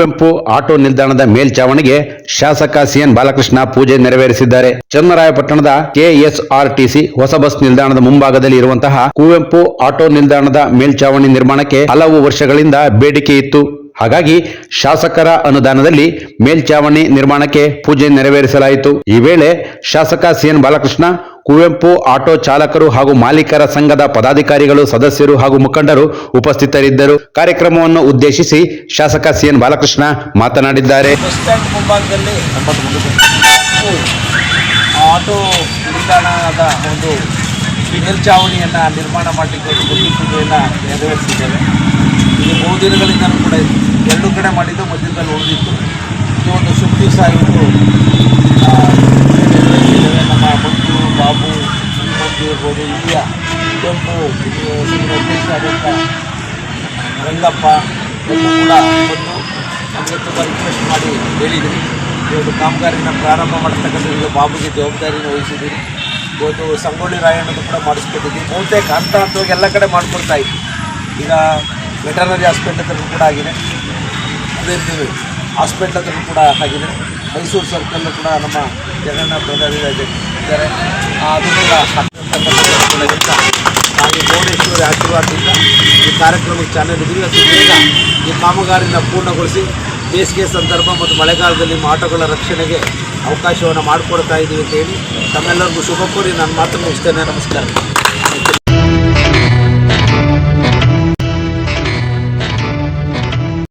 Kuvempu auto ನಿಲ್ದಾಣದ ಮೇಲ್ಚಾವಣಿಗೆ ಶಾಸಕ CN Balakrishna ಪೂಜೆ ನೆರವೇರಿಸಿದ್ದಾರೆ. ಚನ್ನರಾಯಪಟ್ಟಣದ ಕೆಎಸ್ಆರ್ಟಿಸಿ ಹೊಸ ಬಸ್ ನಿಲ್ದಾಣದ ಮುಂಭಾಗದಲ್ಲಿ ಇರುವಂತಹ ಕುವೆಂಪು ಆಟೋ ನಿಲ್ದಾಣದ ಮೇಲ್ಚಾವಣಿ ನಿರ್ಮಾಣಕ್ಕೆ ಹಲವು ವರ್ಷಗಳಿಂದ ಬೇಡಿಕೆ ಇತ್ತು. ಹಾಗಾಗಿ ಶಾಸಕರ ಅನುದಾನದಲ್ಲಿ ಮೇಲ್ಚಾವಣಿ ನಿರ್ಮಾಣಕ್ಕೆ ಪೂಜೆ ನೆರವೇರಿಸಲಾಯಿತು. ಈ ವೇಳೆ ಶಾಸಕ ಸಿಎನ್ ಬಾಲಕೃಷ್ಣ ಕುವೆಂಪು ಆಟೋ ಚಾಲಕರು ಹಾಗೂ ಮಾಲೀಕರ ಸಂಘದ ಪದಾಧಿಕಾರಿಗಳು, ಸದಸ್ಯರು ಹಾಗೂ ಮುಖಂಡರು ಉಪಸ್ಥಿತರಿದ್ದರು. ಕಾರ್ಯಕ್ರಮವನ್ನು ಉದ್ದೇಶಿಸಿ ಶಾಸಕ ಸಿಎನ್ ಬಾಲಕೃಷ್ಣ ಮಾತನಾಡಿದ್ದಾರೆ. ಆಟೋ ನಿಲ್ದಾಣದ ಒಂದು ಮೇಲ್ಚಾವಣಿಯನ್ನು ನಿರ್ಮಾಣ ಮಾಡಲಿಕ್ಕೆ ಪೂಜೆಯನ್ನು ನೆರವೇರಿಸಿದ್ದೇವೆ. ಇದು ಬಹುದಿನಗಳಿಂದಲೂ ಕೂಡ ಎರಡು ಕಡೆ ಮಾಡಿದ್ದು, ಮಧ್ಯದಲ್ಲಿ ಉಳಿದಿತ್ತು. ಇದು ಒಂದು ಶುಭ ದಿವಸ ಇವತ್ತು ಆ, ನೆರವೇರಿಸಿದ್ದೇವೆ ನಮ್ಮ ಬಂಧು ಬಾಬು ಬಂಧು ಇರ್ಬೋದು ಇಲ್ಲಿಯ ಕುವೆಂಪು ಅಧ್ಯಕ್ಷ ರಂಗಪ್ಪ ಕೂಡ ಬಂದು ನಮಗೆ ತುಂಬ ರಿಕ್ವೆಸ್ಟ್ ಮಾಡಿ ಹೇಳಿದರು ಇವತ್ತು ಕಾಮಗಾರಿನ ಪ್ರಾರಂಭ ಮಾಡ್ತಕ್ಕಂಥದ್ದು ಬಾಬುಗೆ ಜವಾಬ್ದಾರಿನ ವಹಿಸಿದ್ದೀರಿ ಇವತ್ತು ಸಂಗೊಳ್ಳಿ ರಾಯಣ್ಣದು ಕೂಡ ಮಾಡಿಸ್ಕೊಟ್ಟಿದ್ದೀವಿ ಬಹುತೇಕ ಹಂತ ಹಂತವಾಗಿ ಎಲ್ಲ ಕಡೆ ಮಾಡ್ಕೊಳ್ತಾ ಇದ್ವಿ ಈಗ ವೆಟರ್ನರಿ ಹಾಸ್ಪಿಟ್ಲ್ ಹತ್ರ ಕೂಡ ಆಗಿದೆ ಅದೇ ರೀತಿ ಹಾಸ್ಪಿಟ್ಲ್ ಹತ್ರ ಕೂಡ ಆಗಿದೆ ಮೈಸೂರು ಸರ್ಕಲ್ಲು ಕೂಡ ನಮ್ಮ ಜಗನ್ನಾಥ ಬ್ರದರ್ ಇದ್ದಾರೆ ಕೂಡ ಆಗ್ತಕ್ಕಂಥದ್ದು ಹಾಗೆ ಭುವನೇಶ್ವರಿ ಆಶೀರ್ವಾದದಿಂದ ಈ ಕಾರ್ಯಕ್ರಮಕ್ಕೆ ಅತಿ ಬೇಗ ಈ ಕಾಮಗಾರಿಯನ್ನು ಪೂರ್ಣಗೊಳಿಸಿ ಬೇಸಿಗೆ ಸಂದರ್ಭ ಮತ್ತು ಮಳೆಗಾಲದಲ್ಲಿ ನಿಮ್ಮ ಆಟೋಗಳ ರಕ್ಷಣೆಗೆ ಅವಕಾಶವನ್ನು ಮಾಡಿಕೊಡ್ತಾ ಇದ್ದೀವಿ ಅಂತ ಹೇಳಿ ತಮ್ಮೆಲ್ಲರಿಗೂ ಶುಭ ಕೋರಿ ನಾನು ಮಾತ್ರ ಮುಗಿಸ್ತೇನೆ ನಮಸ್ಕಾರ